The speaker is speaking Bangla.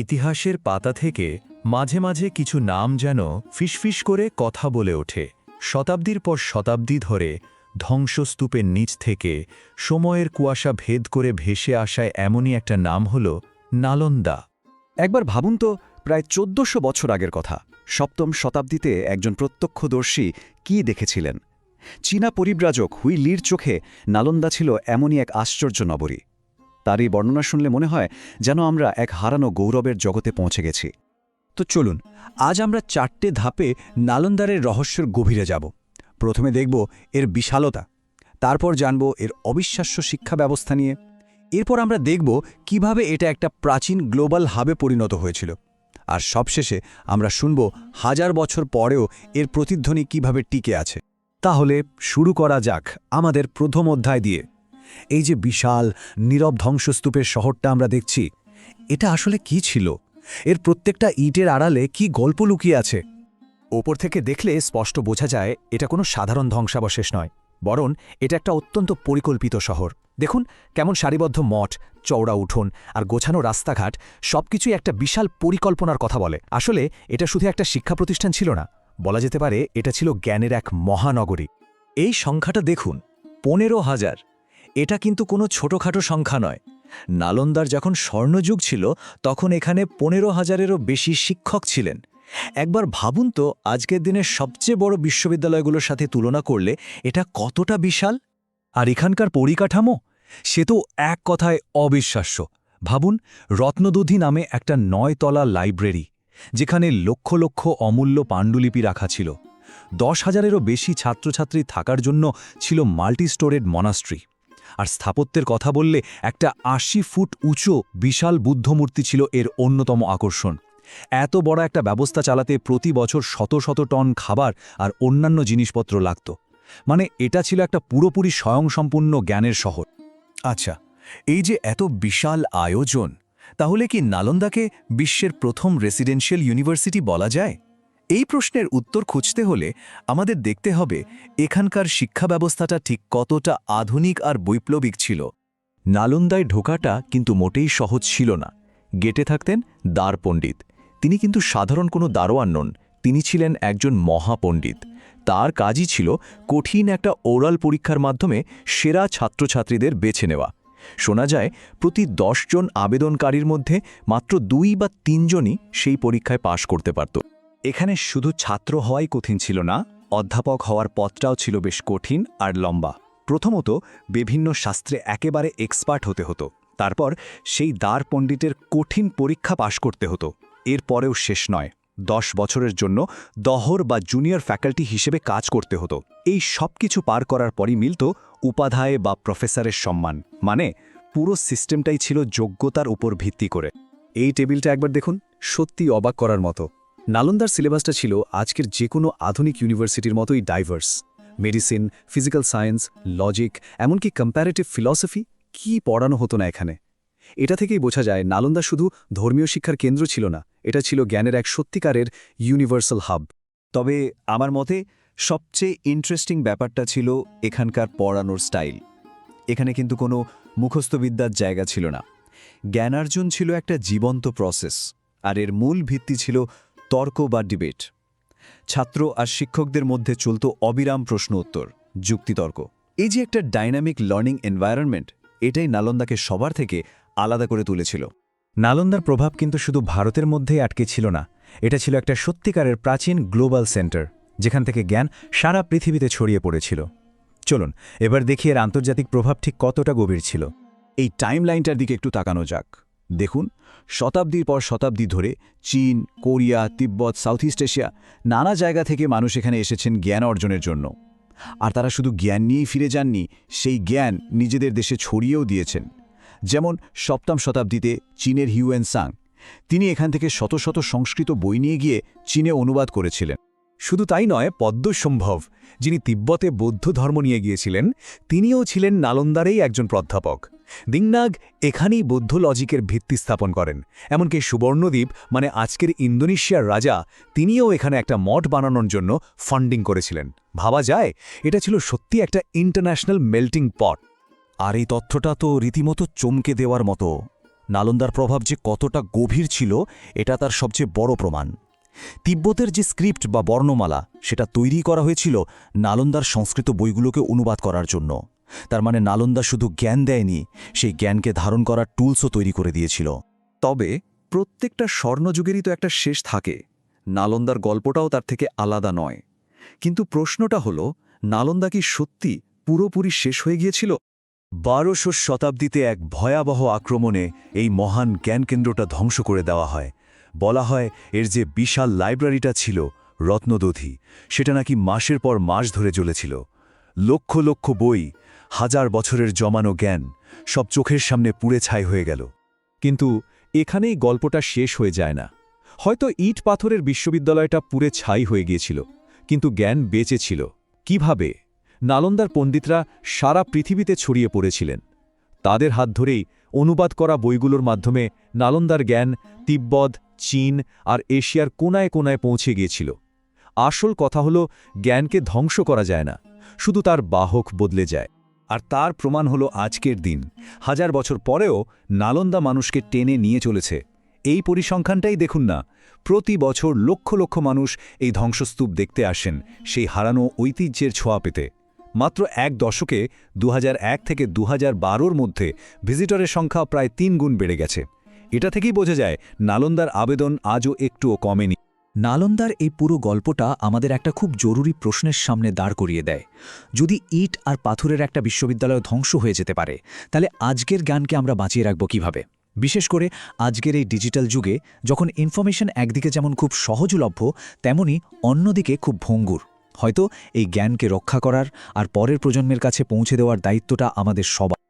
ইতিহাসের পাতা থেকে মাঝে মাঝে কিছু নাম যেন ফিসফিস করে কথা বলে ওঠে। শতাব্দীর পর শতাব্দী ধরে ধ্বংসস্তূপের নিচ থেকে সময়ের কুয়াশা ভেদ করে ভেসে আসায় এমনই একটা নাম হল নালন্দা। একবার ভাবুন তো, প্রায় চোদ্দশো বছর আগের কথা। সপ্তম শতাব্দীতে একজন প্রত্যক্ষদর্শী কি দেখেছিলেন? চীনা পরিব্রাজক হুই লির চোখে নালন্দা ছিল এমনই এক আশ্চর্য নগরী। তার এই বর্ণনা শুনলে মনে হয় যেন আমরা এক হারানো গৌরবের জগতে পৌঁছে গেছি। তো চলুন, আজ আমরা চারটে ধাপে নালন্দারের রহস্যের গভীরে যাব। প্রথমে দেখব এর বিশালতা, তারপর জানব এর অবিশ্বাস্য শিক্ষা ব্যবস্থা নিয়ে, এরপর আমরা দেখব কীভাবে এটা একটা প্রাচীন গ্লোবাল হাবে পরিণত হয়েছিল। আর সবশেষে আমরা শুনব হাজার বছর পরেও এর প্রতিধ্বনি কীভাবে টিকে আছে। তাহলে শুরু করা যাক আমাদের প্রথম অধ্যায় দিয়ে। এই যে বিশাল, নীরব ধ্বংসস্তূপের শহরটা আমরা দেখছি, এটা আসলে কি ছিল? এর প্রত্যেকটা ইটের আড়ালে কি গল্প লুকিয়ে আছে? ওপর থেকে দেখলে স্পষ্ট বোঝা যায়, এটা কোনো সাধারণ ধ্বংসাবশেষ নয়, বরং এটা একটা অত্যন্ত পরিকল্পিত শহর। দেখুন কেমন সারিবদ্ধ মঠ, চওড়া উঠোন আর গোছানো রাস্তাঘাট, সবকিছুই একটা বিশাল পরিকল্পনার কথা বলে। আসলে এটা শুধু একটা শিক্ষা প্রতিষ্ঠান ছিল না, বলা যেতে পারে এটা ছিল জ্ঞানের এক মহানগরী। এই সংখ্যাটা দেখুন, পনেরো হাজার। এটা কিন্তু কোনো ছোটখাটো সংখ্যা নয়। নালন্দার যখন স্বর্ণযুগ ছিল, তখন এখানে পনেরো হাজারেরও বেশি শিক্ষক ছিলেন। একবার ভাবুন তো, আজকের দিনের সবচেয়ে বড় বিশ্ববিদ্যালয়গুলোর সাথে তুলনা করলে এটা কতটা বিশাল? আর এখানকার পরিকাঠামো? সে তো এক কথায় অবিশ্বাস্য। ভাবুন, রত্নদধি নামে একটা নয়তলা লাইব্রেরি, যেখানে লক্ষ লক্ষ অমূল্য পাণ্ডুলিপি রাখা ছিল। দশ হাজারেরও বেশি ছাত্রছাত্রী থাকার জন্য ছিল মাল্টি স্টোরেড মনাস্ট্রি। আর স্থাপত্যের কথা বললে একটা আশি ফুট উঁচু বিশাল বুদ্ধমূর্তি ছিল এর অন্যতম আকর্ষণ। এত বড় একটা ব্যবস্থা চালাতে প্রতি বছর শত শত টন খাবার আর অন্যান্য জিনিসপত্র লাগত। মানে এটা ছিল একটা পুরোপুরি স্বয়ংসম্পূর্ণ জ্ঞানের শহর। আচ্ছা এই যে এত বিশাল আয়োজন, তাহলে কি নালন্দাকে বিশ্বের প্রথম রেসিডেন্সিয়াল ইউনিভার্সিটি বলা যায়? এই প্রশ্নের উত্তর খুঁজতে হলে আমাদের দেখতে হবে এখানকার শিক্ষা ব্যবস্থাটা ঠিক কতটা আধুনিক আর বৈপ্লবিক ছিল। নালন্দায় ঢোকাটা কিন্তু মোটেই সহজ ছিল না। গেটে থাকতেন দ্বার পণ্ডিত। তিনি কিন্তু সাধারণ কোনো দারোয়ান নন। তিনি ছিলেন একজন মহাপণ্ডিত। তার কাজই ছিল কঠিন একটা ওরাল পরীক্ষার মাধ্যমে সেরা ছাত্রছাত্রীদের বেছে নেওয়া। শোনা যায়, প্রতি জন আবেদনকারীর মধ্যে মাত্র দুই বা তিনজনই সেই পরীক্ষায় পাশ করতে পারত। এখানে শুধু ছাত্র হওয়াই কঠিন ছিল না, অধ্যাপক হওয়ার পথটাও ছিল বেশ কঠিন আর লম্বা। প্রথমত, বিভিন্ন শাস্ত্রে একেবারে এক্সপার্ট হতে হতো। তারপর, সেই দ্বার পণ্ডিতের কঠিন পরীক্ষা পাশ করতে হতো। এর পরেও শেষ নয়। দশ বছরের জন্য দহর বা জুনিয়র ফ্যাকাল্টি হিসেবে কাজ করতে হতো। এই সব কিছু পার করার পরই মিলত উপাধ্যায় বা প্রফেসরের সম্মান। মানে পুরো সিস্টেমটাই ছিল যোগ্যতার উপর ভিত্তি করে। এই টেবিলটা একবার দেখুন সত্যি অবাক করার মতো। নালন্দার সিলেবাসটা ছিল আজকের যে কোনো আধুনিক ইউনিভার্সিটির মতোই diverse medicine physical science logic এমনকি কম্প্যারেটিভ ফিলসফি কি পড়ানো হতো না এখানে? এটা থেকেই বোঝা যায় নালন্দা শুধু ধর্মীয় শিক্ষার কেন্দ্র ছিল না, এটা ছিল জ্ঞানের এক সত্যিকারের ইউনিভার্সাল হাব তবে আমার মতে, সবচেয়ে ইন্টারেস্টিং ব্যাপারটা ছিল এখানকার পড়ানোর স্টাইল এখানে কিন্তু কোনো মুখস্থবিদ্যার জায়গা ছিল না। জ্ঞানার্জন ছিল একটা জীবন্ত প্রসেস আর এর মূল ভিত্তি ছিল তর্ক বা ডিবেট। ছাত্র আর শিক্ষকদের মধ্যে চলত অবিরাম প্রশ্ন উত্তর, যুক্তিতর্ক। এই যে একটা ডাইনামিক লার্নিং এনভায়রনমেন্ট এটাই নালন্দাকে সবার থেকে আলাদা করে তুলেছিল। নালন্দার প্রভাব কিন্তু শুধু ভারতের মধ্যেই আটকে ছিল না, এটা ছিল একটা সত্যিকারের প্রাচীন গ্লোবাল সেন্টার যেখান থেকে জ্ঞান সারা পৃথিবীতে ছড়িয়ে পড়েছিল। চলুন, এবার দেখি এর আন্তর্জাতিক প্রভাব ঠিক কতটা গভীর ছিল। এই টাইমলাইনটার দিকে একটু তাকানো যাক। দেখুন, শতাব্দীর পর শতাব্দী ধরে চীন, কোরিয়া, তিব্বত সাউথ ইস্ট এশিয়া নানা জায়গা থেকে মানুষ এখানে এসেছেন জ্ঞান অর্জনের জন্য। আর তারা শুধু জ্ঞান নিয়েই ফিরে যাননি, সেই জ্ঞান নিজেদের দেশে ছড়িয়েও দিয়েছেন। যেমন সপ্তম শতাব্দীতে চীনের হিউয়েন সাং তিনি এখান থেকে শত শত সংস্কৃত বই নিয়ে গিয়ে চীনে অনুবাদ করেছিলেন। শুধু তাই নয়, পদ্মসম্ভব, যিনি তিব্বতে বৌদ্ধ ধর্ম নিয়ে গিয়েছিলেন, তিনিও ছিলেন নালন্দারেই একজন প্রাধ্যাপক। দিংনাগ এখানেই বৌদ্ধ লজিকের ভিত্তি স্থাপন করেন। এমনকি সুবর্ণদ্বীপ মানে আজকের ইন্দোনেশিয়ার রাজা, তিনিও এখানে একটা মঠ বানানোর জন্য ফান্ডিং করেছিলেন। ভাবা যায়, এটা ছিল সত্যি একটা ইন্টারন্যাশনাল মেল্টিং পট আর এই তথ্যটা তো রীতিমতো চমকে দেওয়ার মতো। নালন্দার প্রভাব যে কতটা গভীর ছিল, এটা তার সবচেয়ে বড় প্রমাণ। তিব্বতের যে স্ক্রিপ্ট বা বর্ণমালা, সেটা তৈরি করা হয়েছিল নালন্দার সংস্কৃত বইগুলোকে অনুবাদ করার জন্য। তার মানে নালন্দা শুধু জ্ঞান দেয়নি, সেই জ্ঞানকে ধারণ করার টুলসও তৈরি করে দিয়েছিল। তবে প্রত্যেকটা স্বর্ণযুগেরই তো একটা শেষ থাকে, নালন্দার গল্পটাও তার থেকে আলাদা নয়। কিন্তু প্রশ্নটা হল, নালন্দা কি সত্যি পুরোপুরি শেষ হয়ে গিয়েছিল? বারোশো শতাব্দীতে এক ভয়াবহ আক্রমণে এই মহান জ্ঞানকেন্দ্রটা ধ্বংস করে দেওয়া হয়। বলা হয়, এর যে বিশাল লাইব্রেরিটা ছিল, রত্নদধি, সেটা নাকি মাসের পর মাস ধরে চলেছিল লক্ষ লক্ষ বই হাজার বছরের জমানো জ্ঞান সব চোখের সামনে পুড়ে ছাই হয়ে গেল। কিন্তু এখানেই গল্পটা শেষ হয়ে যায় না। হয়তো ইট পাথরের বিশ্ববিদ্যালয়টা পুরে ছাই হয়ে গিয়েছিল, কিন্তু জ্ঞান বেঁচে ছিল। কীভাবে? নালন্দার পণ্ডিতরা সারা পৃথিবীতে ছড়িয়ে পড়েছিলেন। তাদের হাত ধরেই অনুবাদ করা বইগুলোর মাধ্যমে নালন্দার জ্ঞান তিব্বত, চীন আর এশিয়ার কোনায় কোনায় পৌঁছে গিয়েছিল। আসল কথা হলো, জ্ঞানকে ধ্বংস করা যায় না, শুধু তার বাহক বদলে যায়। আর তার প্রমাণ হলো আজকের দিন। হাজার বছর পরেও নালন্দা মানুষকে টেনে নিয়ে চলেছে। এই পরিসংখ্যানটাই দেখুন না, প্রতি বছর লক্ষ লক্ষ মানুষ এই ধ্বংসস্তূপ দেখতে আসেন সেই হারানো ঐতিহ্যের ছোঁয়া পেতে। মাত্র এক দশকে দুহাজার এক থেকে দু বারোর মধ্যে ভিজিটরের সংখ্যা প্রায় তিন গুণ বেড়ে গেছে। এটা থেকেই বোঝা যায় নালন্দার আবেদন আজও একটুও কমেনি। নালন্দার এই পুরো গল্পটা আমাদের একটা খুব জরুরি প্রশ্নের সামনে দাঁড় করিয়ে দেয়। যদি ইট আর পাথরের একটা বিশ্ববিদ্যালয় ধ্বংস হয়ে যেতে পারে, তাহলে আজকের জ্ঞানকে আমরা বাঁচিয়ে রাখব কীভাবে? বিশেষ করে আজকের এই ডিজিটাল যুগে যখন ইনফরমেশন একদিকে যেমন খুব সহজলভ্য, তেমনি অন্যদিকে খুব ভঙ্গুর। হয়তো এই জ্ঞানকে রক্ষা করার আর পরের প্রজন্মের কাছে পৌঁছে দেওয়ার দায়িত্বটা আমাদের সবার।